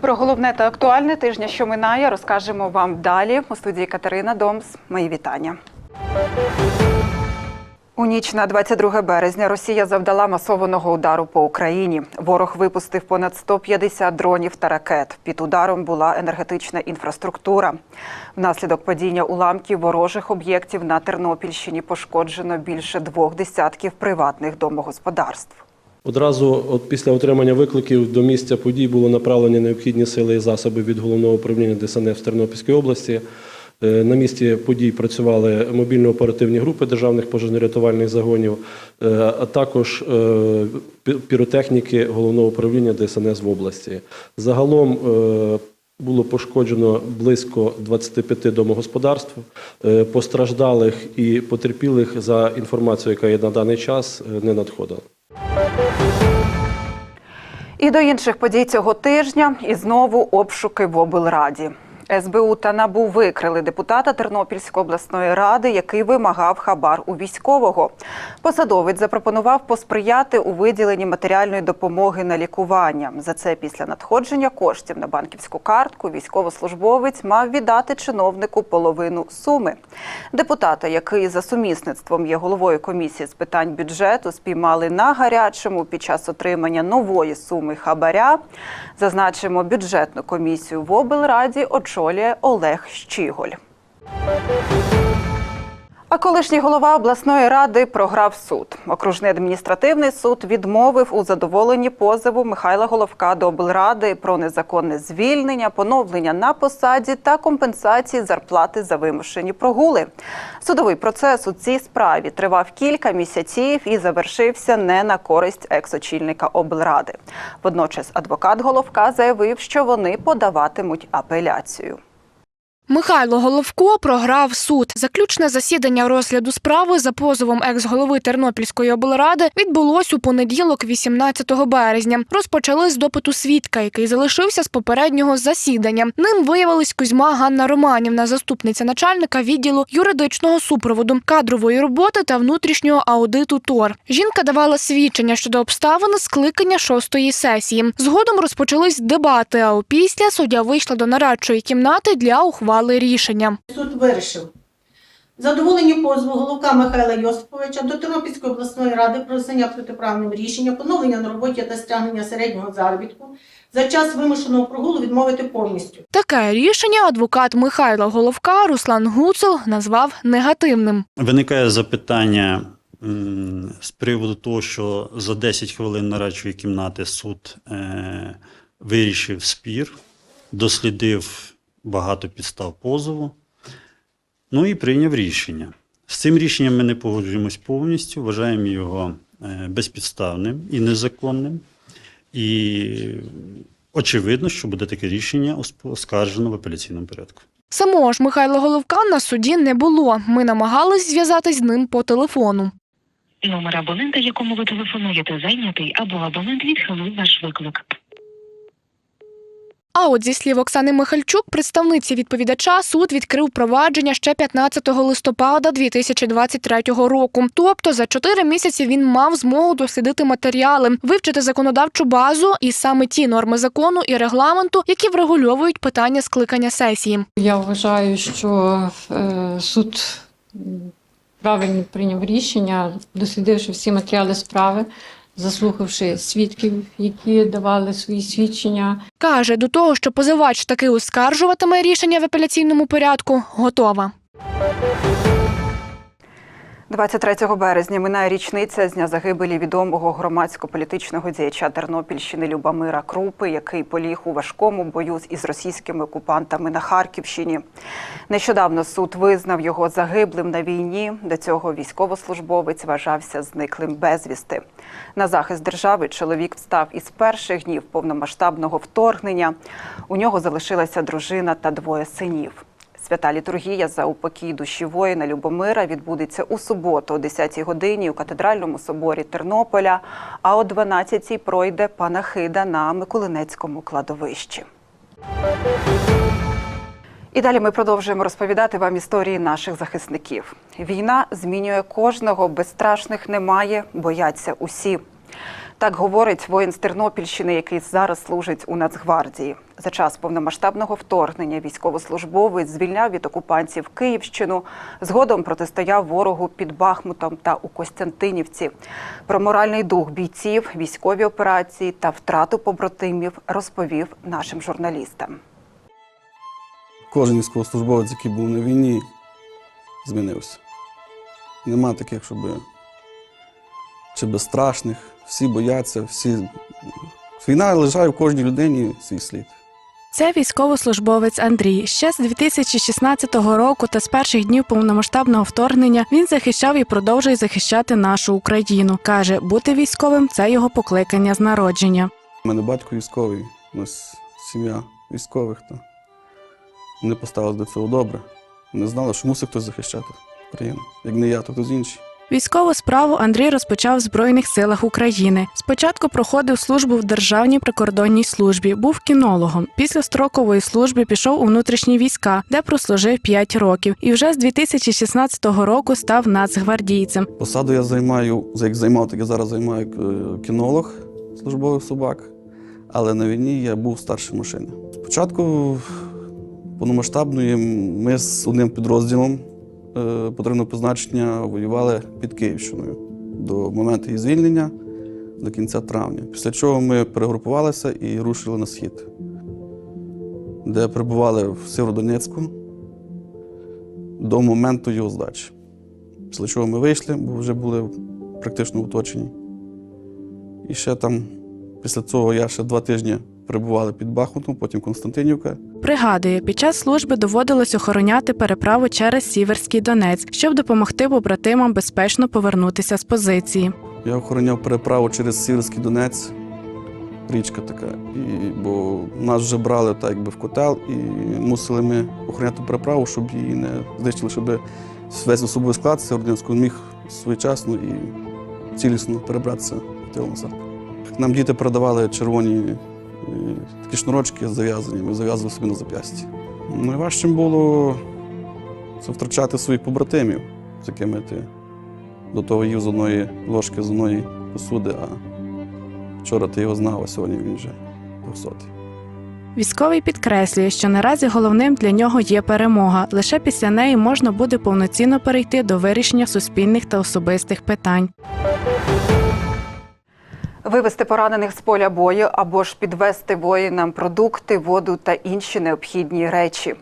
Про головне та актуальне тижня, що минає, розкажемо вам далі. У студії Катерина Домс. Мої вітання. У ніч на 22 березня Росія завдала масованого удару по Україні. Ворог випустив понад 150 дронів та ракет. Під ударом була енергетична інфраструктура. Внаслідок падіння уламків ворожих об'єктів на Тернопільщині пошкоджено більше двох десятків приватних домогосподарств. Одразу от після отримання викликів до місця подій було направлені необхідні сили і засоби від головного управління ДСНФ з Тернопільської області. Е, На місці подій працювали мобільно-оперативні групи державних пожежно-рятувальних загонів, е, а також е, піротехніки головного управління ДСНС в області. Загалом було пошкоджено близько 25 домогосподарств. Постраждалих і потерпілих за інформацією, яка є на даний час, не надходило. І до інших подій цього тижня і знову обшуки в облраді. СБУ та НАБУ викрили депутата Тернопільської обласної ради, який вимагав хабар у військового. Посадовець запропонував посприяти у виділенні матеріальної допомоги на лікування. За це після надходження коштів на банківську картку військовослужбовець мав віддати чиновнику половину суми. Депутата, який за сумісництвом є головою комісії з питань бюджету, спіймали на гарячому під час отримання нової суми хабаря. Зазначимо, бюджетну комісію в облраді очолює Олег Щіголь. А колишній голова обласної ради програв суд. Окружний адміністративний суд відмовив у задоволенні позову Михайла Головка до облради про незаконне звільнення, поновлення на посаді та компенсації зарплати за вимушені прогули. Судовий процес у цій справі тривав кілька місяців і завершився не на користь екс-очільника облради. Водночас адвокат Головка заявив, що вони подаватимуть апеляцію. Михайло Головко програв суд. Заключне засідання розгляду справи за позовом екс-голови Тернопільської облради відбулось у понеділок, 18 березня. Розпочали з допиту свідка, який залишився з попереднього засідання. Ним виявилась Кузьма Ганна Романівна, заступниця начальника відділу юридичного супроводу, кадрової роботи та внутрішнього аудиту ТОР. Жінка давала свідчення щодо обставин скликання шостої сесії. Згодом розпочались дебати. А опісля суддя вийшла до нарадчої кімнати для ухвали рішення. Суд вирішив задоволені позову головка Михайла Йосиповича до Тернопільської обласної ради про визнання протиправним рішення, поновлення на роботі та стягнення середнього заробітку за час вимушеного прогулу відмовити повністю. Таке рішення адвокат Михайла Головка Руслан Гуцел назвав негативним. Виникає запитання з приводу того, що за 10 хвилин нарадчої кімнати суд е, вирішив спір, дослідив багато підстав позову, ну і прийняв рішення. З цим рішенням ми не погоджуємось повністю, вважаємо його е, безпідставним і незаконним. І очевидно, що буде таке рішення ос- оскаржено в апеляційному порядку. Самого ж Михайла Головка на суді не було. Ми намагались зв'язатись з ним по телефону. Номер абонента, якому ви телефонуєте, зайнятий, або абонент відхилив ваш виклик. А от зі слів Оксани Михальчук, представниці відповідача, суд відкрив провадження ще 15 листопада 2023 року. Тобто за чотири місяці він мав змогу дослідити матеріали, вивчити законодавчу базу і саме ті норми закону і регламенту, які врегульовують питання скликання сесії. Я вважаю, що е, суд правильно прийняв рішення, дослідивши всі матеріали справи, заслухавши свідків, які давали свої свідчення. Каже, до того, що позивач таки оскаржуватиме рішення в апеляційному порядку, готова. 23 березня минає річниця з дня загибелі відомого громадсько-політичного діяча Тернопільщини Любомира Крупи, який поліг у важкому бою із російськими окупантами на Харківщині. Нещодавно суд визнав його загиблим на війні. До цього військовослужбовець вважався зниклим безвісти. На захист держави чоловік встав із перших днів повномасштабного вторгнення. У нього залишилася дружина та двоє синів. Свята літургія за упокій душі воїна Любомира відбудеться у суботу о 10-й годині у катедральному соборі Тернополя, а о 12-й пройде панахида на Миколинецькому кладовищі. І далі ми продовжуємо розповідати вам історії наших захисників. Війна змінює кожного, безстрашних немає, бояться усі. Так говорить воїн з Тернопільщини, який зараз служить у Нацгвардії. За час повномасштабного вторгнення військовослужбовець звільняв від окупантів Київщину, згодом протистояв ворогу під Бахмутом та у Костянтинівці. Про моральний дух бійців, військові операції та втрату побратимів розповів нашим журналістам. Кожен військовослужбовець, який був на війні, змінився. Нема таких, щоб чи безстрашних, всі бояться, всі. Війна лежає в кожній людині свій слід. Це військовослужбовець Андрій. Ще з 2016 року та з перших днів повномасштабного вторгнення він захищав і продовжує захищати нашу Україну. каже, бути військовим це його покликання з народження. У мене батько військовий, у нас сім'я військових. То вони поставили до цього добре. Вони знали, що мусить хтось захищати Україну. Як не я, то хтось інший. Військову справу Андрій розпочав в Збройних силах України. Спочатку проходив службу в Державній прикордонній службі, був кінологом. Після строкової служби пішов у внутрішні війська, де прослужив 5 років, і вже з 2016 року став нацгвардійцем. Посаду я займаю, як займав, так я зараз займаю е, кінолог службових собак, але на війні я був старший машини. Спочатку повномасштабної ми з одним підрозділом е, потрібного призначення воювали під Київщиною до моменту її звільнення до кінця травня. Після чого ми перегрупувалися і рушили на схід, де перебували в Сєвєродонецьку до моменту його здачі. Після чого ми вийшли, бо вже були практично в. І ще там, після цього я ще два тижні перебували під Бахмутом, потім Константинівка. Пригадує, під час служби доводилось охороняти переправу через Сіверський Донець, щоб допомогти побратимам безпечно повернутися з позиції. Я охороняв переправу через Сіверський Донець, річка така. І, бо нас вже брали так, якби в котел, і мусили ми охороняти переправу, щоб її не знищили, щоб весь особовий склад Сєвєродонецького міг своєчасно і цілісно перебратися в тил назад. Нам діти передавали червоні такі шнурочки зав'язані, ми зав'язували собі на зап'ясті. Найважчим було це втрачати своїх побратимів, з якими ти до того їв з одної ложки, з одної посуди, а вчора ти його знав, а сьогодні він вже двохсотий. Військовий підкреслює, що наразі головним для нього є перемога. Лише після неї можна буде повноцінно перейти до вирішення суспільних та особистих питань. Вивести поранених з поля бою або ж підвести воїнам продукти, воду та інші необхідні речі.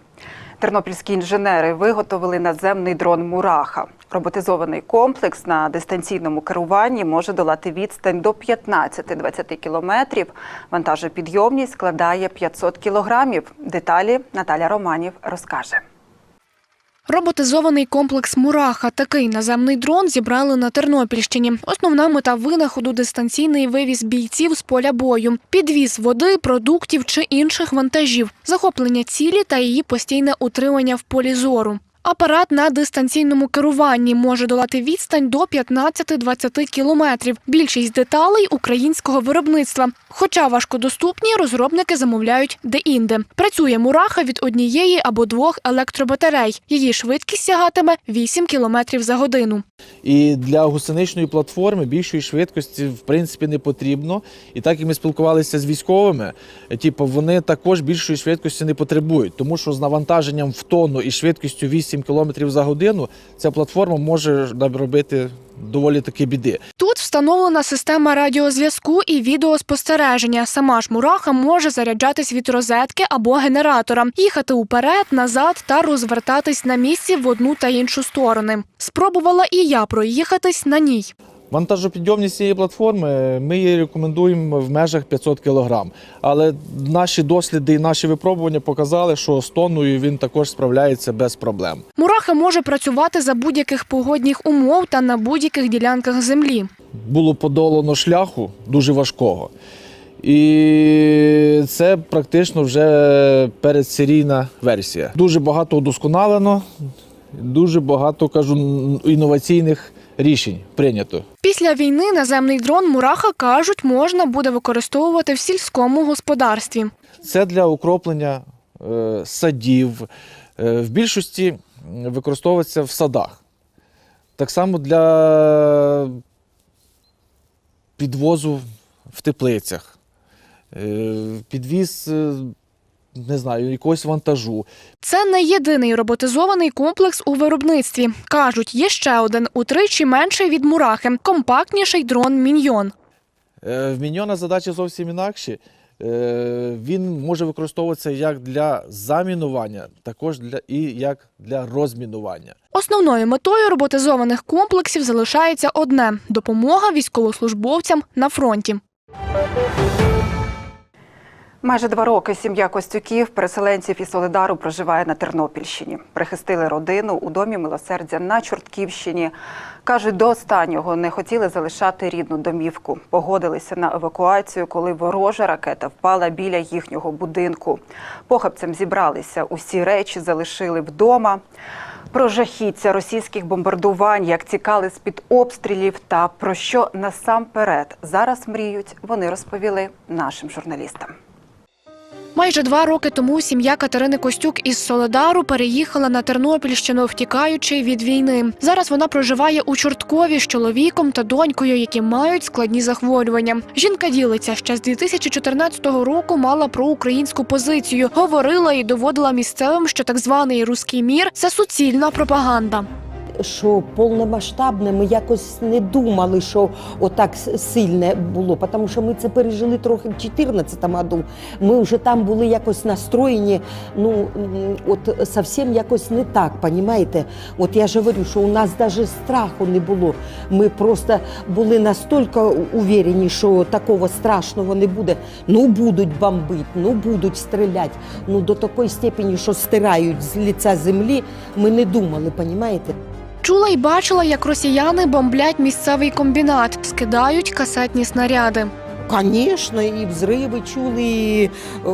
Тернопільські інженери виготовили наземний дрон Мураха. Роботизований комплекс на дистанційному керуванні може долати відстань до 15-20 кілометрів. Вантажопідйомність складає 500 кілограмів. Деталі Наталя Романів розкаже. Роботизований комплекс Мураха. Такий наземний дрон зібрали на Тернопільщині. Основна мета винаходу дистанційний вивіз бійців з поля бою, підвіз води, продуктів чи інших вантажів, захоплення цілі та її постійне утримання в полі зору. Апарат на дистанційному керуванні може долати відстань до 15-20 кілометрів. Більшість деталей українського виробництва. Хоча важкодоступні, розробники замовляють де-інде. Працює мураха від однієї або двох електробатарей. Її швидкість сягатиме 8 кілометрів за годину. І для гусеничної платформи більшої швидкості в принципі не потрібно. І так як ми спілкувалися з військовими, типу, вони також більшої швидкості не потребують, тому що з навантаженням в тонну і швидкістю 8 км за годину ця платформа може робити доволі таки біди. Тут встановлена система радіозв'язку і відеоспостереження. Сама ж мураха може заряджатись від розетки або генератора, їхати уперед, назад та розвертатись на місці в одну та іншу сторони. Спробувала і я проїхатись на ній. Вантажопідйомність цієї платформи ми її рекомендуємо в межах 500 кг. Але наші досліди і наші випробування показали, що з тонною він також справляється без проблем. Мураха може працювати за будь-яких погодних умов та на будь-яких ділянках землі. було подолано шляху дуже важкого. І це практично вже передсерійна версія. Дуже багато удосконалено, дуже багато кажу інноваційних рішень прийнято. Після війни наземний дрон Мураха кажуть, можна буде використовувати в сільському господарстві. Це для укроплення е, садів. Е, в більшості використовується в садах. Так само для підвозу в теплицях, е, підвіз, е, не знаю, якогось вантажу. Це не єдиний роботизований комплекс у виробництві. Кажуть, є ще один утричі менший від мурахи, компактніший дрон Міньйон. Е, В міньйона задачі зовсім інакші. Е, Він може використовуватися як для замінування, також для, і як для розмінування. Основною метою роботизованих комплексів залишається одне допомога військовослужбовцям на фронті. Майже два роки сім'я Костюків, переселенців із Солидару, проживає на Тернопільщині. Прихистили родину у домі милосердя на Чортківщині. Кажуть, до останнього не хотіли залишати рідну домівку. Погодилися на евакуацію, коли ворожа ракета впала біля їхнього будинку. Похабцям зібралися, усі речі залишили вдома. Про жахіття російських бомбардувань, як тікали з-під обстрілів та про що насамперед зараз мріють, вони розповіли нашим журналістам. Майже два роки тому сім'я Катерини Костюк із Соледару переїхала на Тернопільщину, втікаючи від війни. Зараз вона проживає у Чорткові з чоловіком та донькою, які мають складні захворювання. Жінка ділиться ще з 2014 року. Мала проукраїнську позицію, говорила і доводила місцевим, що так званий руський мір це суцільна пропаганда. Що повномасштабне, ми якось не думали, що отак сильне було, тому що ми це пережили трохи в 2014 году. Ми вже там були якось настроєні, ну от зовсім якось не так, понімаєте? От я ж говорю, що у нас навіть страху не було. Ми просто були настільки уверені, що такого страшного не буде. Ну будуть бомбити, ну будуть стріляти. Ну до такої степені, що стирають з лиця землі, ми не думали, понімаєте? Чула і бачила, як росіяни бомблять місцевий комбінат, скидають касетні снаряди. Конечно, і взриви чули, і, о,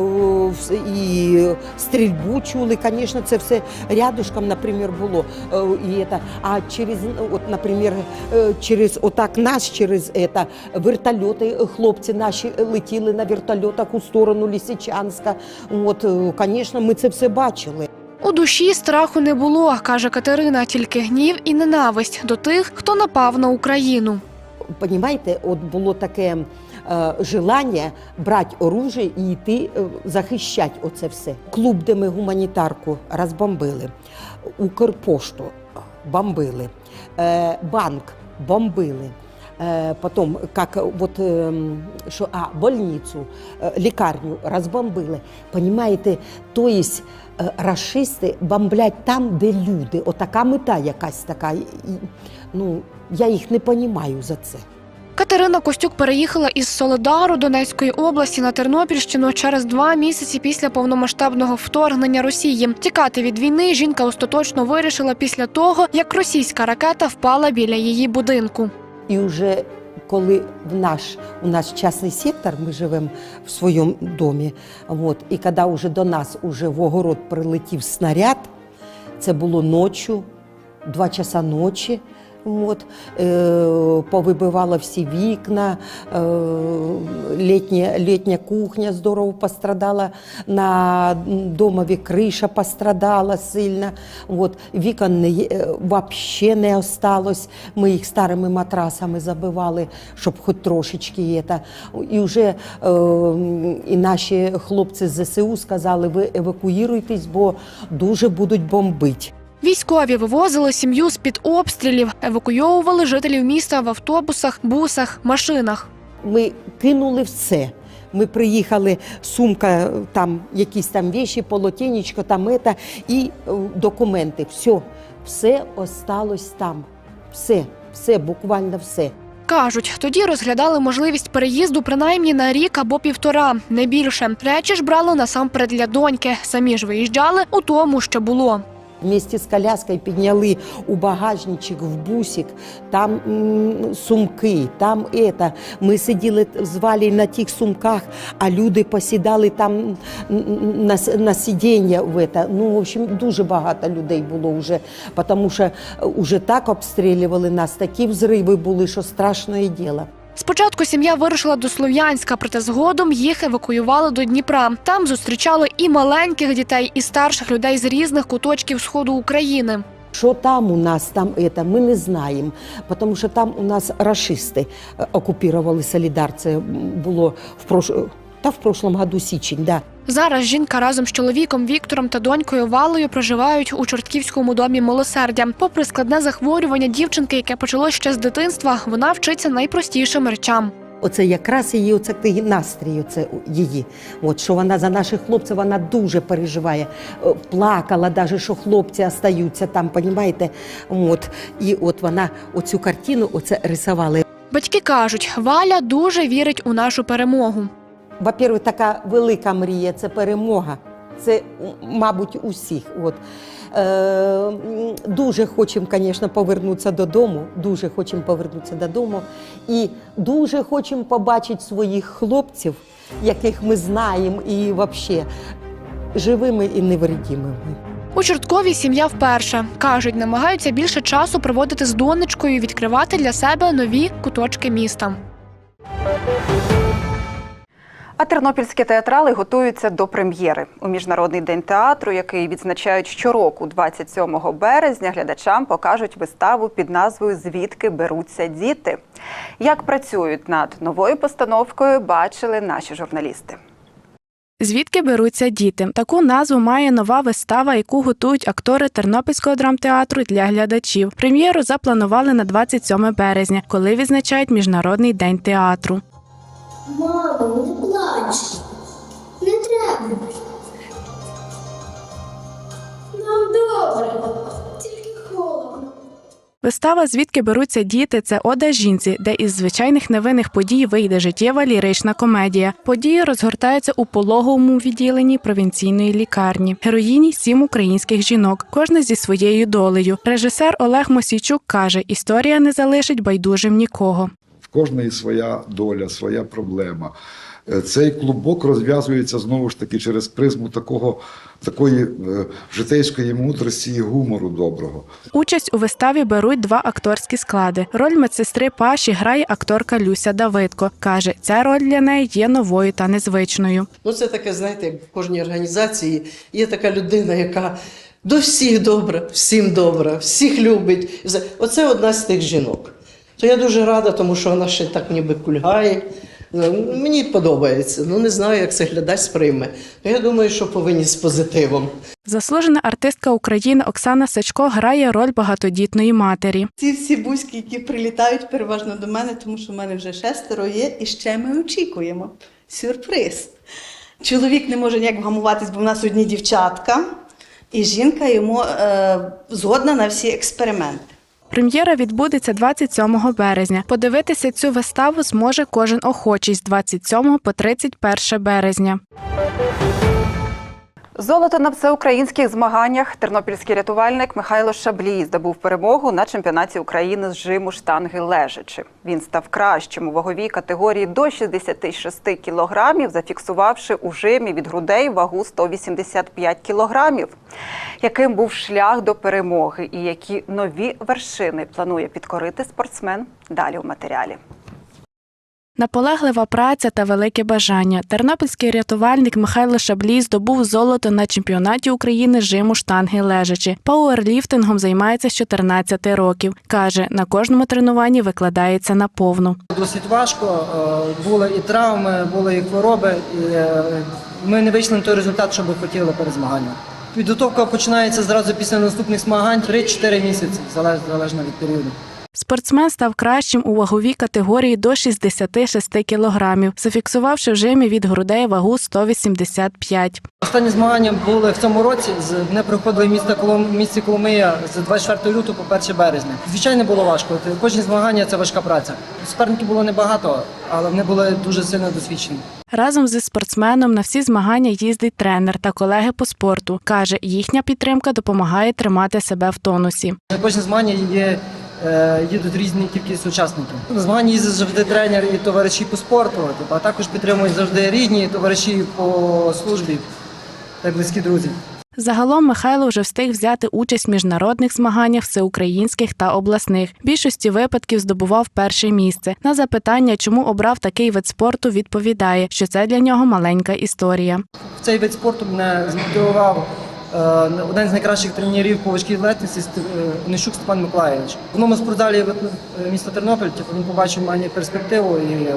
вс- і стрільбу чули. Конечно, це все рядышком, наприклад, було. Е, І это, а через, от, наприклад, е, через отак нас, через это, вертольоти, хлопці наші летіли на вертольотах у сторону Лісичанська. От, е, конечно, ми це все бачили. У душі страху не було, каже Катерина, тільки гнів і ненависть до тих, хто напав на Україну. Понімаєте, от було таке е, желання брати оружие і йти е, захищати оце все. Клуб, де ми гуманітарку розбомбили, Укрпошту бомбили, е, банк бомбили. Е, Потім, як вот, ем, що, а, больницю, е, лікарню розбомбили. Понімаєте, то есть, е, рашисти бомблять там, де люди. Отака мета якась така. Ну, я їх не розумію за це. Катерина Костюк переїхала із Соледару Донецької області на Тернопільщину через два місяці після повномасштабного вторгнення Росії. Тікати від війни жінка остаточно вирішила після того, як російська ракета впала біля її будинку. І вже коли в наш у нас частний сектор, ми живемо в своєму домі. От, і коли вже до нас уже в огород прилетів снаряд, це було ночі, два часа ночі. От, е, повибивала всі вікна, е, літня, літня кухня здорово пострадала, на домові криша пострадала сильно. От, вікон не, е, вообще не осталось. Ми їх старими матрасами забивали, щоб хоч трошечки та. І вже і наші хлопці з ЗСУ сказали, ви евакуюйтесь, бо дуже будуть бомбити. Військові вивозили сім'ю з під обстрілів, евакуйовували жителів міста в автобусах, бусах, машинах. Ми кинули все. Ми приїхали, сумка, там якісь там віші, полотенечко, там ета, і е, документи. Все, все осталось там. Все, все, буквально все. Кажуть, тоді розглядали можливість переїзду принаймні на рік або півтора, не більше. Речі ж брали насамперед для доньки. Самі ж виїжджали у тому, що було. Вместе з коляскою підняли у багажничок в бусик, там сумки, там это. Ми сиділи з Валею на тих сумках, а люди посідали там на, на сидіння. В это. Ну, в общем, дуже багато людей було вже, тому що вже так обстрілювали нас, такі взриви були, що страшне діло. Спочатку сім'я вирушила до Слов'янська, проте згодом їх евакуювали до Дніпра. Там зустрічали і маленьких дітей, і старших людей з різних куточків сходу України. Що там у нас, там это, ми не знаємо, тому що там у нас рашисти е, окупували Солідар. Це було в прош... та в прошлому году січень, да. Зараз жінка разом з чоловіком Віктором та донькою Валою проживають у Чортківському домі милосердя. Попри складне захворювання дівчинки, яке почалось ще з дитинства, вона вчиться найпростішим речам. Оце якраз її оце настрій, оце її. От що вона за наших хлопців, вона дуже переживає. Е, Плакала, навіть, що хлопці остаються там, понімаєте? От. І от вона оцю картину оце рисувала. Батьки кажуть, Валя дуже вірить у нашу перемогу. Во-первых, така велика мрія це перемога. Це, мабуть, усіх. От. Е, дуже хочемо, звісно, повернутися додому. Дуже хочемо повернутися додому. І дуже хочемо побачити своїх хлопців, яких ми знаємо, і взагалі живими і невредимими. У Чорткові сім'я вперше кажуть, намагаються більше часу проводити з донечкою, і відкривати для себе нові куточки міста. А тернопільські театрали готуються до прем'єри. У міжнародний день театру, який відзначають щороку, 27 березня, глядачам покажуть виставу під назвою Звідки беруться діти. Як працюють над новою постановкою, бачили наші журналісти. Звідки беруться діти? Таку назву має нова вистава, яку готують актори Тернопільського драмтеатру для глядачів. Прем'єру запланували на 27 березня, коли відзначають Міжнародний день театру. Мамо, не плач. Не треба. Нам добре. Вистава Звідки беруться діти це ода жінці, де із звичайних невинних подій вийде життєва лірична комедія. Події розгортаються у пологовому відділенні провінційної лікарні. Героїні сім українських жінок, кожна зі своєю долею. Режисер Олег Мосійчук каже: історія не залишить байдужим нікого. В кожної своя доля, своя проблема. Е, Цей клубок розв'язується знову ж таки через призму такого, такої е, житейської мудрості і гумору доброго. Участь у виставі беруть два акторські склади. Роль медсестри Паші грає акторка Люся Давидко. каже, ця роль для неї є новою та незвичною. Ну, це таке, знаєте, як в кожній організації є така людина, яка до всіх добра, всім добра, всіх любить. Оце одна з тих жінок. То я дуже рада, тому що вона ще так ніби кульгає. Мені подобається. Ну не знаю, як це глядач сприйме. Ну, Я думаю, що повинні з позитивом. Заслужена артистка України Оксана Сачко грає роль багатодітної матері. Ці всі бузьки, які прилітають переважно до мене, тому що в мене вже шестеро є, і ще ми очікуємо. Сюрприз. Чоловік не може ніяк вгамуватись, бо в нас одні дівчатка, і жінка йому е, згодна на всі експерименти. Прем'єра відбудеться 27 березня. Подивитися цю виставу зможе кожен охочий з 27 по 31 березня. Золото на всеукраїнських змаганнях тернопільський рятувальник Михайло Шаблій здобув перемогу на чемпіонаті України з жиму штанги лежачи. Він став кращим у ваговій категорії до 66 кілограмів, зафіксувавши у жимі від грудей вагу 185 кілограмів. Яким був шлях до перемоги і які нові вершини планує підкорити спортсмен? Далі у матеріалі. Наполеглива праця та велике бажання. Тернопільський рятувальник Михайло Шаблій здобув золото на чемпіонаті України жиму штанги лежачи. Пауерліфтингом займається з 14 років. Каже, на кожному тренуванні викладається наповну. Досить важко. е, Були і травми, були і хвороби, і е, ми не вийшли на той результат, що би хотіли перед змаганням. Підготовка починається зразу після наступних змагань 3-4 місяці, залежно від періоду. Спортсмен став кращим у ваговій категорії до 66 кілограмів, зафіксувавши в жимі від грудей вагу 185. Останні змагання були в цьому році. Вони проходили в місті Колом місті Коломия з 24 лютого по 1 березня. Звичайно, було важко. Кожні змагання це важка праця. Суперників було небагато, але вони були дуже сильно досвідчені. Разом зі спортсменом на всі змагання їздить тренер та колеги по спорту. Каже, їхня підтримка допомагає тримати себе в тонусі. На кожне змагання є, їдуть різні кількість учасників. На змагання їздять завжди тренер і товариші по спорту, типу, а також підтримують завжди рідні товариші по службі та близькі друзі. Загалом Михайло вже встиг взяти участь в міжнародних змаганнях всеукраїнських та обласних. В більшості випадків здобував перше місце. На запитання, чому обрав такий вид спорту, відповідає, що це для нього маленька історія. В цей вид спорту мене змотивував е, один з найкращих тренерів по важкій атлетиці е, Онищук Степан Миколаївич. В одному з спортзалі е, міста Тернопіль типу, він побачив в мене перспективу і е,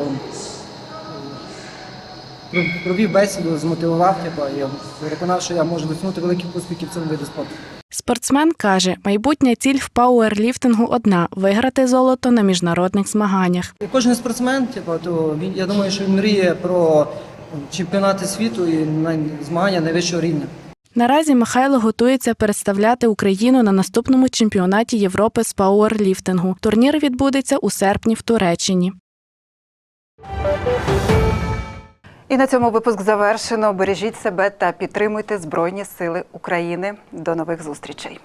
провів бесіду, змотивував типу, і переконав, що я можу досягнути великих успіхів в цьому виді спорту. Спортсмен каже, майбутня ціль в пауерліфтингу одна виграти золото на міжнародних змаганнях. Кожен спортсмен, типу, то він, я думаю, що він мріє про чемпіонати світу і змагання найвищого рівня. Наразі Михайло готується представляти Україну на наступному чемпіонаті Європи з пауерліфтингу. Турнір відбудеться у серпні в Туреччині. І на цьому випуск завершено. Бережіть себе та підтримуйте Збройні Сили України. До нових зустрічей.